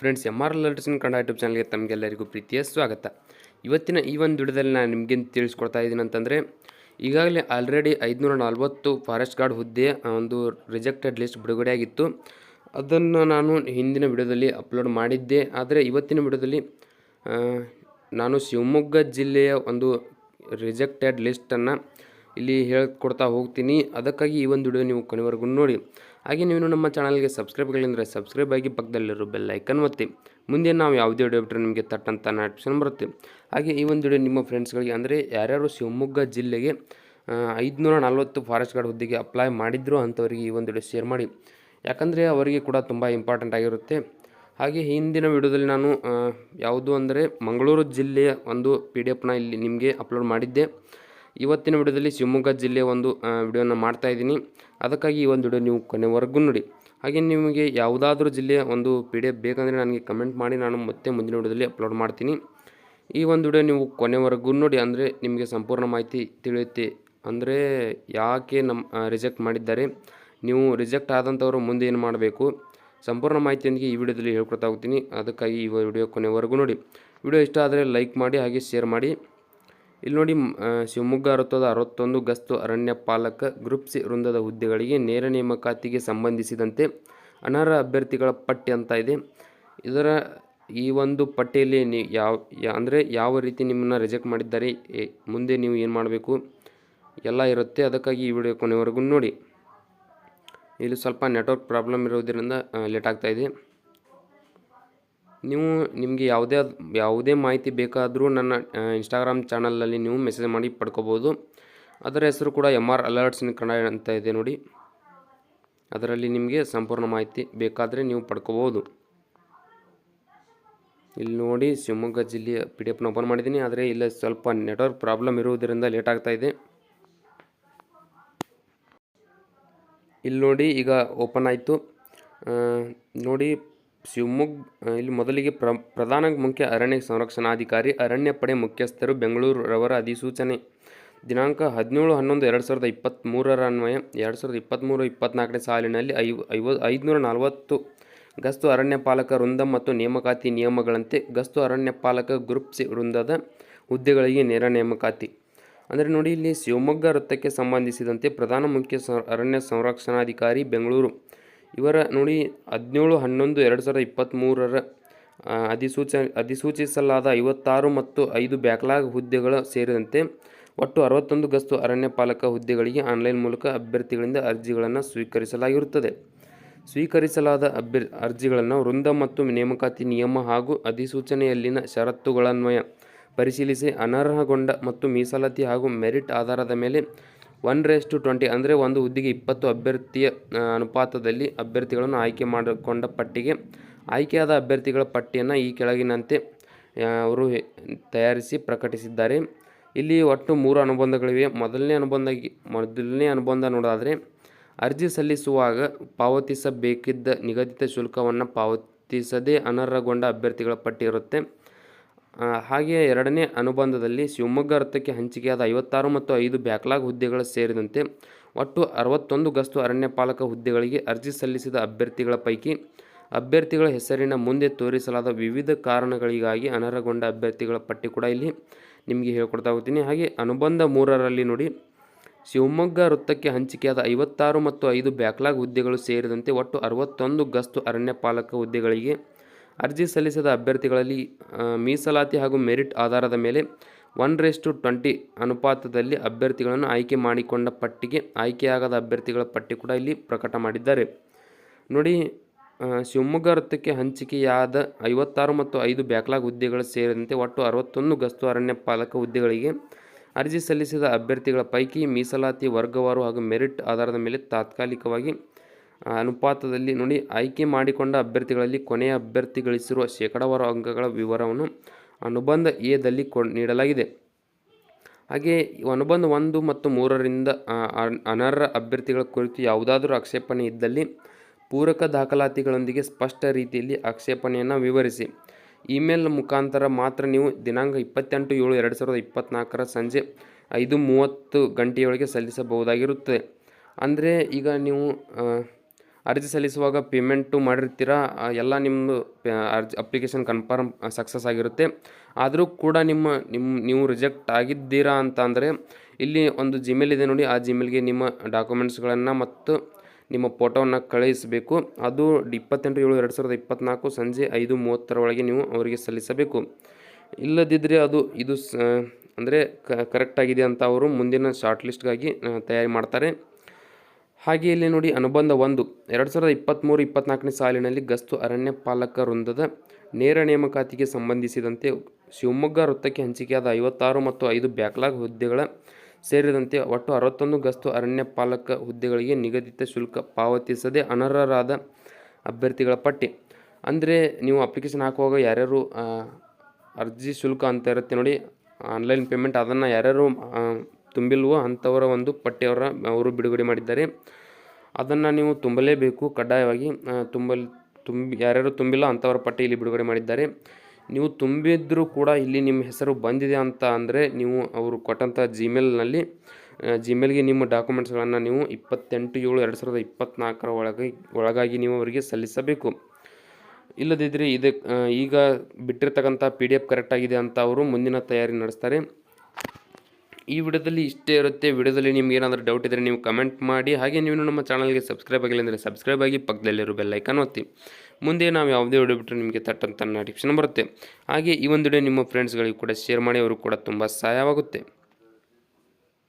Friends M R ಲಟ್ಸಿನ Kannada YouTube ಚಾನಲ್ಗೆ ತಮಗೆಲ್ಲರಿಗೂ ಪ್ರೀತಿಯ ಸ್ವಾಗತ. ಇವತ್ತಿನ ಈ ಒಂದು ವಿಡಿಯೋದಲ್ಲಿ ನಾನು ನಿಮಗೆ ತಿಳಿಸ್ಕೊಡ್ತಾ ಇದ್ದೀನಿ ಅಂತಂದರೆ, ಈಗಾಗಲೇ ಆಲ್ರೆಡಿ ಐದುನೂರ ನಲ್ವತ್ತು ಫಾರೆಸ್ಟ್ ಗಾರ್ಡ್ ಹುದ್ದೆ ಒಂದು ರಿಜೆಕ್ಟೆಡ್ ಲಿಸ್ಟ್ ಬಿಡುಗಡೆಯಾಗಿತ್ತು. ಅದನ್ನು ನಾನು ಹಿಂದಿನ ವಿಡಿಯೋದಲ್ಲಿ ಅಪ್ಲೋಡ್ ಮಾಡಿದ್ದೆ. ಆದರೆ ಇವತ್ತಿನ ವಿಡಿಯೋದಲ್ಲಿ ನಾನು ಶಿವಮೊಗ್ಗ ಜಿಲ್ಲೆಯ ಒಂದು ರಿಜೆಕ್ಟೆಡ್ ಲಿಸ್ಟನ್ನು ಇಲ್ಲಿ ಹೇಳ್ಕೊಡ್ತಾ ಹೋಗ್ತೀನಿ. ಅದಕ್ಕಾಗಿ ಈ ಒಂದು ವಿಡಿಯೋ ನೀವು ಕೊನೆವರೆಗೂ ನೋಡಿ. ಹಾಗೆ ನೀವು ನಮ್ಮ ಚಾನಲ್ಗೆ ಸಬ್ಸ್ಕ್ರೈಬ್ಗಳಿಂದರೆ ಸಬ್ಸ್ಕ್ರೈಬ್ ಆಗಿ ಪಕ್ಕದಲ್ಲಿರೋ ಬೆಲ್ ಐಕನ್ ಒತ್ತಿ. ಮುಂದೆ ನಾವು ಯಾವುದೇ ವಿಡಿಯೋ ಬಿಟ್ಟರೆ ನಿಮಗೆ ತಟ್ಟಂತ ನೋಟಿಫಿಕೇಶನ್ ಬರುತ್ತೆ. ಹಾಗೆ ಈ ಒಂದು ವಿಡಿಯೋ ನಿಮ್ಮ ಫ್ರೆಂಡ್ಸ್ಗಳಿಗೆ ಅಂದರೆ ಯಾರ್ಯಾರು ಶಿವಮೊಗ್ಗ ಜಿಲ್ಲೆಗೆ ಐದುನೂರ ನಲ್ವತ್ತು ಫಾರೆಸ್ಟ್ ಗಾರ್ಡ್ ಹುದ್ದೆಗೆ ಅಪ್ಲೈ ಮಾಡಿದ್ರು ಅಂಥವರಿಗೆ ಈ ಒಂದು ವಿಡಿಯೋ ಶೇರ್ ಮಾಡಿ. ಯಾಕಂದರೆ ಅವರಿಗೆ ಕೂಡ ತುಂಬ ಇಂಪಾರ್ಟೆಂಟ್ ಆಗಿರುತ್ತೆ. ಹಾಗೆ ಹಿಂದಿನ ವಿಡಿಯೋದಲ್ಲಿ ನಾನು ಯಾವುದು ಅಂದರೆ ಮಂಗಳೂರು ಜಿಲ್ಲೆಯ ಒಂದು ಪಿ ಡಿ ಇಲ್ಲಿ ನಿಮಗೆ ಅಪ್ಲೋಡ್ ಮಾಡಿದ್ದೆ. ಇವತ್ತಿನ ವಿಡಿಯೋದಲ್ಲಿ ಶಿವಮೊಗ್ಗ ಜಿಲ್ಲೆಯ ಒಂದು ವಿಡಿಯೋನ ಮಾಡ್ತಾ ಇದ್ದೀನಿ. ಅದಕ್ಕಾಗಿ ಈ ಒಂದು ವಿಡಿಯೋ ನೀವು ಕೊನೆವರೆಗೂ ನೋಡಿ. ಹಾಗೆ ನಿಮಗೆ ಯಾವುದಾದ್ರೂ ಜಿಲ್ಲೆಯ ಒಂದು ಪಿ ಡಿ ಎಫ್ ಬೇಕಂದರೆ ನನಗೆ ಕಮೆಂಟ್ ಮಾಡಿ, ನಾನು ಮತ್ತೆ ಮುಂದಿನ ವಿಡಿಯೋದಲ್ಲಿ ಅಪ್ಲೋಡ್ ಮಾಡ್ತೀನಿ. ಈ ಒಂದು ವಿಡಿಯೋ ನೀವು ಕೊನೆವರೆಗೂ ನೋಡಿ, ಅಂದರೆ ನಿಮಗೆ ಸಂಪೂರ್ಣ ಮಾಹಿತಿ ತಿಳಿಯುತ್ತೆ. ಅಂದರೆ ಯಾಕೆ ನಮ್ಮ ರಿಜೆಕ್ಟ್ ಮಾಡಿದ್ದಾರೆ. ನೀವು ರಿಜೆಕ್ಟ್ ಆದಂಥವರು ಮುಂದೆ ಏನು ಮಾಡಬೇಕು? ಸಂಪೂರ್ಣ ಮಾಹಿತಿಯೊಂದಿಗೆ ಈ ವಿಡಿಯೋದಲ್ಲಿ ಹೇಳ್ಕೊಡ್ತಾ ಹೋಗ್ತೀನಿ. ಅದಕ್ಕಾಗಿ ಈ ವಿಡಿಯೋ ಕೊನೆವರೆಗೂ ನೋಡಿ. ವಿಡಿಯೋ ಇಷ್ಟ ಆದರೆ ಲೈಕ್ ಮಾಡಿ, ಹಾಗೆ ಶೇರ್ ಮಾಡಿ. ಇಲ್ಲಿ ನೋಡಿ ಶಿವಮೊಗ್ಗ ವೃತ್ತದ ಅರವತ್ತೊಂದು ಗಸ್ತು ಅರಣ್ಯ ಪಾಲಕ ಗ್ರೂಪ್ ಸಿ ವೃಂದದ ಹುದ್ದೆಗಳಿಗೆ ನೇರ ನೇಮಕಾತಿಗೆ ಸಂಬಂಧಿಸಿದಂತೆ ಅನರ್ಹ ಅಭ್ಯರ್ಥಿಗಳ ಪಟ್ಟಿ ಅಂತ ಇದೆ. ಇದರ ಈ ಒಂದು ಪಟ್ಟಿಯಲ್ಲಿ ನೀವು ಯಾವ ಅಂದರೆ ಯಾವ ರೀತಿ ನಿಮ್ಮನ್ನು ರಿಜೆಕ್ಟ್ ಮಾಡಿದ್ದಾರೆ ಮುಂದೆ ನೀವು ಏನು ಮಾಡಬೇಕು? ಎಲ್ಲ ಇರುತ್ತೆ. ಅದಕ್ಕಾಗಿ ಈ ವಿಡಿಯೋ ಕೊನೆವರೆಗೂ ನೋಡಿ. ಇಲ್ಲಿ ಸ್ವಲ್ಪ ನೆಟ್ವರ್ಕ್ ಪ್ರಾಬ್ಲಮ್ ಇರೋದರಿಂದ ಲೇಟ್ ಆಗ್ತಾಯಿದೆ ನೀವು ನಿಮಗೆ ಯಾವುದೇ ಯಾವುದೇ ಮಾಹಿತಿ ಬೇಕಾದರೂ ನನ್ನ ಇನ್ಸ್ಟಾಗ್ರಾಮ್ ಚಾನಲಲ್ಲಿ ನೀವು ಮೆಸೇಜ್ ಮಾಡಿ ಪಡ್ಕೋಬೋದು. ಅದರ ಹೆಸರು ಕೂಡ M R alerts in Kannada ಅಂತ ಇದೆ ನೋಡಿ. ಅದರಲ್ಲಿ ನಿಮಗೆ ಸಂಪೂರ್ಣ ಮಾಹಿತಿ ಬೇಕಾದರೆ ನೀವು ಪಡ್ಕೋಬೋದು. ಇಲ್ಲಿ ನೋಡಿ ಶಿವಮೊಗ್ಗ ಜಿಲ್ಲೆಯ ಪಿ ಡಿ ಎಫ್ನ ಓಪನ್ ಮಾಡಿದ್ದೀನಿ. ಆದರೆ ಇಲ್ಲ ಸ್ವಲ್ಪ ನೆಟ್ವರ್ಕ್ ಪ್ರಾಬ್ಲಮ್ ಇರುವುದರಿಂದ ಲೇಟ್ ಆಗ್ತಾ ಇದೆ. ಇಲ್ಲಿ ನೋಡಿ ಈಗ ಓಪನ್ ಆಯಿತು. ನೋಡಿ ಶಿವಮೊಗ್ಗ ಇಲ್ಲಿ ಮೊದಲಿಗೆ ಪ್ರ, ಪ್ರಧಾನ ಮುಖ್ಯ ಅರಣ್ಯ ಸಂರಕ್ಷಣಾಧಿಕಾರಿ, ಅರಣ್ಯ ಪಡೆ ಮುಖ್ಯಸ್ಥರು ಬೆಂಗಳೂರು ರವರ ಅಧಿಸೂಚನೆ. ದಿನಾಂಕ ಹದಿನೇಳು ಹನ್ನೊಂದು ಎರಡು ಸಾವಿರದ ಇಪ್ಪತ್ತ್ಮೂರರ ಅನ್ವಯ, ಎರಡು ಸಾವಿರದ ಇಪ್ಪತ್ತ್ಮೂರು ಇಪ್ಪತ್ತ್ನಾಲ್ಕನೇ ಸಾಲಿನಲ್ಲಿ ಐವ ಐವ, ಐದುನೂರ ನಲವತ್ತು ಗಸ್ತು ಅರಣ್ಯ ಪಾಲಕ ವೃಂದ ಮತ್ತು ನೇಮಕಾತಿ ನಿಯಮಗಳಂತೆ ಗಸ್ತು ಅರಣ್ಯ ಪಾಲಕ ಗ್ರೂಪ್ ಸಿ ವೃಂದದ ಹುದ್ದೆಗಳಿಗೆ ನೇರ ನೇಮಕಾತಿ. ಅಂದರೆ ನೋಡಿ, ಇಲ್ಲಿ ಶಿವಮೊಗ್ಗ ವೃತ್ತಕ್ಕೆ ಸಂಬಂಧಿಸಿದಂತೆ ಪ್ರಧಾನ ಮುಖ್ಯ ಅರಣ್ಯ ಸಂರಕ್ಷಣಾಧಿಕಾರಿ ಬೆಂಗಳೂರು ಇವರ ನೋಡಿ ಹದಿನೇಳು, ಹನ್ನೊಂದು, ಎರಡು ಸಾವಿರದ ಇಪ್ಪತ್ತ್ಮೂರರ ಅಧಿಸೂಚ, ಅಧಿಸೂಚಿಸಲಾದ ಐವತ್ತಾರು ಮತ್ತು ಐದು ಬ್ಯಾಕ್ಲಾಗ್ ಹುದ್ದೆಗಳು ಸೇರಿದಂತೆ ಒಟ್ಟು ಅರವತ್ತೊಂದು ಗಸ್ತು ಅರಣ್ಯ ಪಾಲಕ ಹುದ್ದೆಗಳಿಗೆ ಆನ್ಲೈನ್ ಮೂಲಕ ಅಭ್ಯರ್ಥಿಗಳಿಂದ ಅರ್ಜಿಗಳನ್ನು ಸ್ವೀಕರಿಸಲಾಗಿರುತ್ತದೆ. ಸ್ವೀಕರಿಸಲಾದ ಅಭ್ಯರ್, ಅರ್ಜಿಗಳನ್ನು ವೃಂದ ಮತ್ತು ನೇಮಕಾತಿ ನಿಯಮ ಹಾಗೂ ಅಧಿಸೂಚನೆಯಲ್ಲಿನ ಷರತ್ತುಗಳನ್ವಯ ಪರಿಶೀಲಿಸಿ ಅನರ್ಹಗೊಂಡ ಮತ್ತು ಮೀಸಲಾತಿ ಹಾಗೂ ಮೆರಿಟ್ ಆಧಾರದ ಮೇಲೆ ಒನ್ ರೇಸ್ ಟು ಟ್ವೆಂಟಿ ಅಂದರೆ ಒಂದು ಹುದ್ದೆಗೆ ಇಪ್ಪತ್ತು ಅಭ್ಯರ್ಥಿಯ ಅನುಪಾತದಲ್ಲಿ ಅಭ್ಯರ್ಥಿಗಳನ್ನು ಆಯ್ಕೆ ಮಾಡಿಕೊಂಡ ಪಟ್ಟಿಗೆ. ಆಯ್ಕೆಯಾದ ಅಭ್ಯರ್ಥಿಗಳ ಪಟ್ಟಿಯನ್ನು ಈ ಕೆಳಗಿನಂತೆ ಅವರು ತಯಾರಿಸಿ ಪ್ರಕಟಿಸಿದ್ದಾರೆ. ಇಲ್ಲಿ ಒಟ್ಟು ಮೂರು ಅನುಬಂಧಗಳಿವೆ. ಮೊದಲನೇ ಅನುಬಂಧ ಮೊದಲನೇ ಅನುಬಂಧ ನೋಡಾದರೆ, ಅರ್ಜಿ ಸಲ್ಲಿಸುವಾಗ ಪಾವತಿಸಬೇಕಿದ್ದ ನಿಗದಿತ ಶುಲ್ಕವನ್ನು ಪಾವತಿಸದೇ ಅನರ್ಹಗೊಂಡ ಅಭ್ಯರ್ಥಿಗಳ ಪಟ್ಟಿ ಇರುತ್ತೆ. ಹಾಗೆಯೇ ಎರಡನೇ ಅನುಬಂಧದಲ್ಲಿ ಶಿವಮೊಗ್ಗ ವೃತ್ತಕ್ಕೆ ಹಂಚಿಕೆಯಾದ ಐವತ್ತಾರು ಮತ್ತು ಐದು ಬ್ಯಾಕ್ಲಾಗ್ ಹುದ್ದೆಗಳು ಸೇರಿದಂತೆ ಒಟ್ಟು ಅರವತ್ತೊಂದು ಗಸ್ತು ಅರಣ್ಯ ಪಾಲಕ ಹುದ್ದೆಗಳಿಗೆ ಅರ್ಜಿ ಸಲ್ಲಿಸಿದ ಅಭ್ಯರ್ಥಿಗಳ ಪೈಕಿ ಅಭ್ಯರ್ಥಿಗಳ ಹೆಸರಿನ ಮುಂದೆ ತೋರಿಸಲಾದ ವಿವಿಧ ಕಾರಣಗಳಿಗಾಗಿ ಅನರ್ಹಗೊಂಡ ಅಭ್ಯರ್ಥಿಗಳ ಪಟ್ಟಿ ಕೂಡ ಇಲ್ಲಿ ನಿಮಗೆ ಹೇಳ್ಕೊಡ್ತಾ ಹೋಗ್ತೀನಿ. ಹಾಗೆ ಅನುಬಂಧ ಮೂರರಲ್ಲಿ ನೋಡಿ, ಶಿವಮೊಗ್ಗ ವೃತ್ತಕ್ಕೆ ಹಂಚಿಕೆಯಾದ ಐವತ್ತಾರು ಮತ್ತು ಐದು ಬ್ಯಾಕ್ಲಾಗ್ ಹುದ್ದೆಗಳು ಸೇರಿದಂತೆ ಒಟ್ಟು ಅರವತ್ತೊಂದು ಗಸ್ತು ಅರಣ್ಯ ಪಾಲಕ ಹುದ್ದೆಗಳಿಗೆ ಅರ್ಜಿ ಸಲ್ಲಿಸಿದ ಅಭ್ಯರ್ಥಿಗಳಲ್ಲಿ ಮೀಸಲಾತಿ ಹಾಗೂ ಮೆರಿಟ್ ಆಧಾರದ ಮೇಲೆ ಒನ್ ರೇಸ್ ಟು ಟ್ವೆಂಟಿ ಅನುಪಾತದಲ್ಲಿ ಅಭ್ಯರ್ಥಿಗಳನ್ನು ಆಯ್ಕೆ ಮಾಡಿಕೊಂಡ ಪಟ್ಟಿಗೆ ಆಯ್ಕೆಯಾಗದ ಅಭ್ಯರ್ಥಿಗಳ ಪಟ್ಟಿ ಕೂಡ ಇಲ್ಲಿ ಪ್ರಕಟ ಮಾಡಿದ್ದಾರೆ. ನೋಡಿ ಶಿವಮೊಗ್ಗ ವೃತ್ತಕ್ಕೆ ಹಂಚಿಕೆಯಾದ ಐವತ್ತಾರು ಮತ್ತು ಐದು ಬ್ಯಾಕ್ಲಾಗ್ ಹುದ್ದೆಗಳು ಸೇರಿದಂತೆ ಒಟ್ಟು ಅರವತ್ತೊಂದು ಗಸ್ತು ಅರಣ್ಯ ಪಾಲಕ ಹುದ್ದೆಗಳಿಗೆ ಅರ್ಜಿ ಸಲ್ಲಿಸಿದ ಅಭ್ಯರ್ಥಿಗಳ ಪೈಕಿ ಮೀಸಲಾತಿ ವರ್ಗವಾರು ಹಾಗೂ ಮೆರಿಟ್ ಆಧಾರದ ಮೇಲೆ ತಾತ್ಕಾಲಿಕವಾಗಿ ಅನುಪಾತದಲ್ಲಿ ನೋಡಿ ಆಯ್ಕೆ ಮಾಡಿಕೊಂಡ ಅಭ್ಯರ್ಥಿಗಳಲ್ಲಿ ಕೊನೆಯ ಅಭ್ಯರ್ಥಿ ಗಳಿಸಿರುವ ಶೇಕಡಾವಾರು ಅಂಕಗಳ ವಿವರವನ್ನು ಅನುಬಂಧ ಎದಲ್ಲಿ ಕೊ ನೀಡಲಾಗಿದೆ. ಹಾಗೆ ಅನುಬಂಧ ಒಂದು ಮತ್ತು ಮೂರರಿಂದ ಅನರ್ಹ ಅಭ್ಯರ್ಥಿಗಳ ಕುರಿತು ಯಾವುದಾದರೂ ಆಕ್ಷೇಪಣೆ ಇದ್ದಲ್ಲಿ ಪೂರಕ ದಾಖಲಾತಿಗಳೊಂದಿಗೆ ಸ್ಪಷ್ಟ ರೀತಿಯಲ್ಲಿ ಆಕ್ಷೇಪಣೆಯನ್ನು ವಿವರಿಸಿ. ಇಮೇಲ್ ಮುಖಾಂತರ ಮಾತ್ರ ನೀವು ದಿನಾಂಕ ಇಪ್ಪತ್ತೆಂಟು ಏಳು ಎರಡು ಸಾವಿರದ ಇಪ್ಪತ್ತ್ನಾಲ್ಕರ ಸಂಜೆ ಐದು ಮೂವತ್ತು ಗಂಟೆಯೊಳಗೆ ಸಲ್ಲಿಸಬಹುದಾಗಿರುತ್ತದೆ. ಅಂದರೆ ಈಗ ನೀವು ಅರ್ಜಿ ಸಲ್ಲಿಸುವಾಗ ಪೇಮೆಂಟು ಮಾಡಿರ್ತೀರಾ? ಎಲ್ಲ ನಿಮ್ಮದು ಅರ್ಜಿ ಅಪ್ಲಿಕೇಶನ್ ಕನ್ಫರ್ಮ್ ಸಕ್ಸಸ್ ಆಗಿರುತ್ತೆ. ಆದರೂ ಕೂಡ ನಿಮ್ಮ ನಿಮ್ಮ ನೀವು ರಿಜೆಕ್ಟ್ ಆಗಿದ್ದೀರಾ ಅಂತ ಅಂದರೆ ಇಲ್ಲಿ ಒಂದು ಜಿಮೇಲ್ ಇದೆ ನೋಡಿ. ಆ ಜಿಮೇಲ್ಗೆ ನಿಮ್ಮ ಡಾಕ್ಯುಮೆಂಟ್ಸ್ಗಳನ್ನು ಮತ್ತು ನಿಮ್ಮ ಫೋಟೋವನ್ನು ಕಳುಹಿಸಬೇಕು ಅದು ಇಪ್ಪತ್ತೆಂಟು ಏಳು ಎರಡು ಸಾವಿರದ ಇಪ್ಪತ್ತ್ನಾಲ್ಕು ಸಂಜೆ ಐದು ಮೂವತ್ತರ ಒಳಗೆ ನೀವು ಅವರಿಗೆ ಸಲ್ಲಿಸಬೇಕು. ಇಲ್ಲದಿದ್ದರೆ ಅದು, ಇದು ಸ, ಅಂದರೆ ಕರೆಕ್ಟ್ ಆಗಿದೆ ಅಂತ ಅವರು ಮುಂದಿನ ಶಾರ್ಟ್ ಲಿಸ್ಟ್ಗಾಗಿ ತಯಾರಿ ಮಾಡ್ತಾರೆ. ಹಾಗೆ ಇಲ್ಲಿ ನೋಡಿ ಅನುಬಂಧ ಒಂದು. ಎರಡು ಸಾವಿರದ ಇಪ್ಪತ್ತ್ಮೂರು ಇಪ್ಪತ್ನಾಲ್ಕನೇ ಸಾಲಿನಲ್ಲಿ ಗಸ್ತು ಅರಣ್ಯ ಪಾಲಕ ವೃಂದದ ನೇರ ನೇಮಕಾತಿಗೆ ಸಂಬಂಧಿಸಿದಂತೆ ಶಿವಮೊಗ್ಗ ವೃತ್ತಕ್ಕೆ ಹಂಚಿಕೆಯಾದ ಐವತ್ತಾರು ಮತ್ತು ಐದು ಬ್ಯಾಕ್ಲಾಗ್ ಹುದ್ದೆಗಳ ಸೇರಿದಂತೆ ಒಟ್ಟು ಅರವತ್ತೊಂದು ಗಸ್ತು ಅರಣ್ಯ ಪಾಲಕ ಹುದ್ದೆಗಳಿಗೆ ನಿಗದಿತ ಶುಲ್ಕ ಪಾವತಿಸದೆ ಅನರ್ಹರಾದ ಅಭ್ಯರ್ಥಿಗಳ ಪಟ್ಟಿ. ಅಂದರೆ ನೀವು ಅಪ್ಲಿಕೇಶನ್ ಹಾಕುವಾಗ ಯಾರ್ಯಾರು ಅರ್ಜಿ ಶುಲ್ಕ ಅಂತ ಇರುತ್ತೆ ನೋಡಿ, ಆನ್ಲೈನ್ ಪೇಮೆಂಟ್ ಅದನ್ನು ಯಾರ್ಯಾರು ತುಂಬಿಲ್ವೋ ಅಂಥವರ ಒಂದು ಪಟ್ಟಿಯವರ ಅವರು ಬಿಡುಗಡೆ ಮಾಡಿದ್ದಾರೆ. ಅದನ್ನು ನೀವು ತುಂಬಲೇಬೇಕು ಕಡ್ಡಾಯವಾಗಿ. ತುಂಬಲ್, ತುಂಬಿ, ಯಾರ್ಯಾರು ತುಂಬಿಲ್ಲ ಅಂಥವರ ಪಟ್ಟಿ ಇಲ್ಲಿ ಬಿಡುಗಡೆ ಮಾಡಿದ್ದಾರೆ. ನೀವು ತುಂಬಿದ್ರೂ ಕೂಡ ಇಲ್ಲಿ ನಿಮ್ಮ ಹೆಸರು ಬಂದಿದೆ ಅಂತ ಅಂದರೆ ನೀವು ಅವರು ಕೊಟ್ಟಂಥ ಜಿಮೇಲ್ನಲ್ಲಿ ಜಿಮೇಲ್ಗೆ ನಿಮ್ಮ ಡಾಕ್ಯುಮೆಂಟ್ಸ್ಗಳನ್ನು ನೀವು ಇಪ್ಪತ್ತೆಂಟು ಏಳು ಎರಡು ಸಾವಿರದ ಇಪ್ಪತ್ತ್ನಾಲ್ಕರ ಒಳಗೆ, ಒಳಗಾಗಿ ನೀವು ಅವರಿಗೆ ಸಲ್ಲಿಸಬೇಕು. ಇಲ್ಲದಿದ್ದರೆ ಇದಕ್ಕೆ ಈಗ ಬಿಟ್ಟಿರ್ತಕ್ಕಂಥ ಪಿ ಡಿ ಎಫ್ ಕರೆಕ್ಟಾಗಿದೆ ಅಂತ ಅವರು ಮುಂದಿನ ತಯಾರಿ ನಡೆಸ್ತಾರೆ. ಈ ವಿಡಿಯೋದಲ್ಲಿ ಇಷ್ಟೇ ಇರುತ್ತೆ. ವಿಡಿಯೋದಲ್ಲಿ ನಿಮ್ಗೆ ಏನಾದರೂ ಡೌಟ್ ಇದ್ದರೆ ನೀವು ಕಮೆಂಟ್ ಮಾಡಿ. ಹಾಗೆ ನೀವು ನಮ್ಮ ಚಾನಲ್ಗೆ ಸಬ್ಸ್ಕ್ರೈಬ್ ಆಗಿಲ್ಲ ಅಂದರೆ ಸಬ್ಸ್ಕ್ರೈಬ್ ಆಗಿ ಪಕ್ಕದಲ್ಲಿರೋ ಬೆಲ್ ಐಕಾನ್ ಒತ್ತಿ. ಮುಂದೆ ನಾವು ಯಾವುದೇ ವಿಡಿಯೋ ಬಿಟ್ಟರೆ ನಿಮಗೆ ತಟ್ಟಂತ ನೋಟಿಫಿಕೇಶನ್ ಬರುತ್ತೆ. ಹಾಗೆ ಈ ಒಂದು ವಿಡಿಯೋ ನಿಮ್ಮ ಫ್ರೆಂಡ್ಸ್ಗಳಿಗೆ ಕೂಡ ಶೇರ್ ಮಾಡಿ, ಅವರು ಕೂಡ ತುಂಬ ಸಹಾಯವಾಗುತ್ತೆ.